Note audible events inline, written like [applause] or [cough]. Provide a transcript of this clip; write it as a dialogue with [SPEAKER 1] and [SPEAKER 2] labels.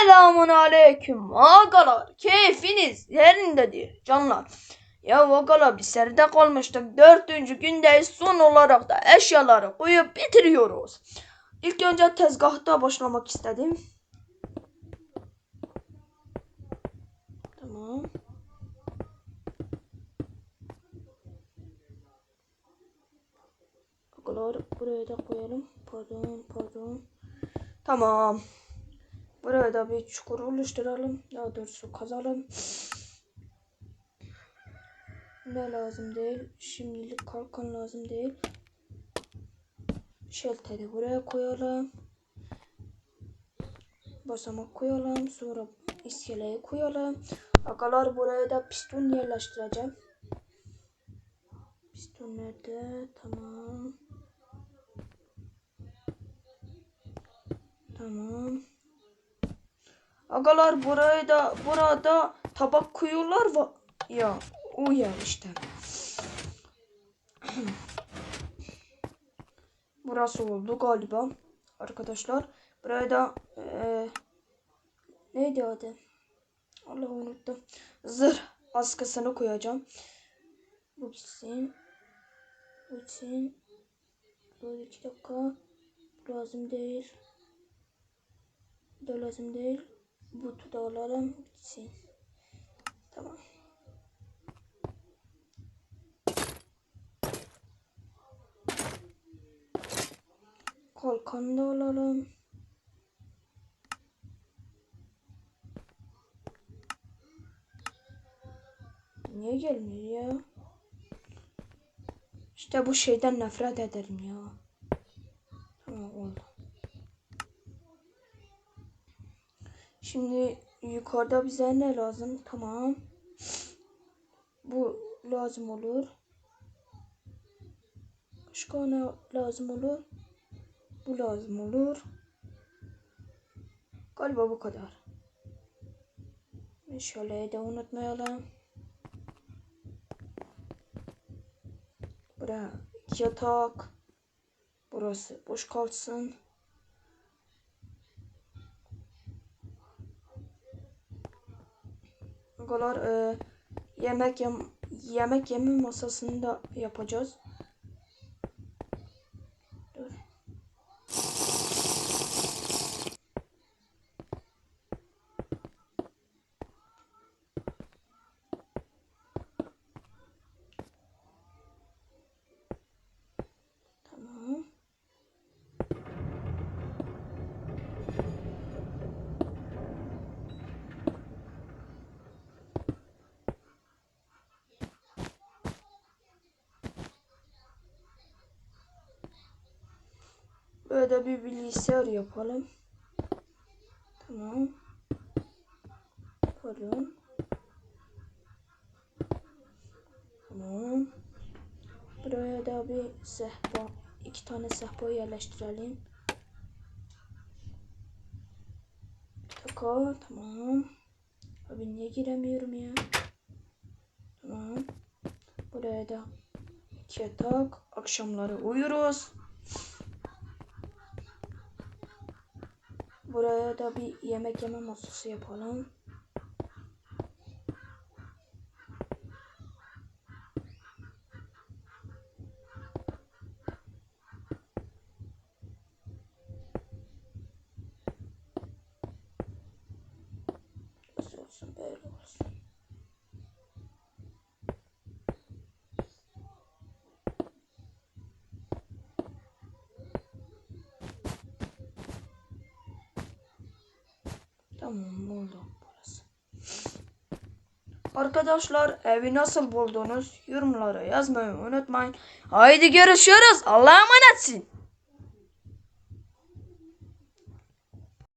[SPEAKER 1] Selamun aleyküm agalar. Keyfiniz yerindedir canlar. Ya agalar biz seride kalmıştık. Dördüncü gündeyiz. Son olarak da eşyaları koyup bitiriyoruz. İlk önce tezgahta başlamak istedim. Tamam. Agalar buraya da koyalım. Pardon pardon. Tamam. Buraya da bir çukur oluşturalım. Daha doğrusu kazalım. Ne lazım değil. Şimdilik kalkan lazım değil. Şelteri buraya koyalım. Basamak koyalım. Sonra iskeleyi koyalım. Agalar buraya da piston yerleştireceğim. Piston nerede? Tamam. Tamam. Agalar buraya da burada tabak koyuyorlar va ya o yer işte. [clears throat] Burası oldu galiba arkadaşlar. Buraya da eee, neydi adı? Allah unuttum. Zırh askısını koyacağım. Bu bitsin. Bu bitsin. Dur iki dakika. Lazım değil. Bu da lazım değil. Butu da alalım. Tamam. Kalkanı da alalım. Niye gelmiyor ya? İşte bu şeyden nefret ederim ya. Tamam oldu. Şimdi yukarıda bize ne lazım? Tamam. Bu lazım olur. Başka ne lazım olur? Bu lazım olur. Galiba bu kadar. Şöyle de unutmayalım. Buraya yatak. Burası boş kalsın. Agalar e, yemek yem yemek yeme masasında yapacağız. Dur. Tamam. Böyle bir bilgisayar yapalım. Tamam. Pardon. Tamam. Buraya da bir sehpa, iki tane sehpa yerleştirelim. Taka, tamam. Abi niye giremiyorum ya? Tamam. Buraya da iki yatak. Akşamları uyuruz. Buraya da bir yemek yeme masası yapalım. Nasıl olsun böyle olsun. Tamam oldu burası. Arkadaşlar evi nasıl buldunuz? Yorumlara yazmayı unutmayın. Haydi görüşürüz. Allah'a emanetsin.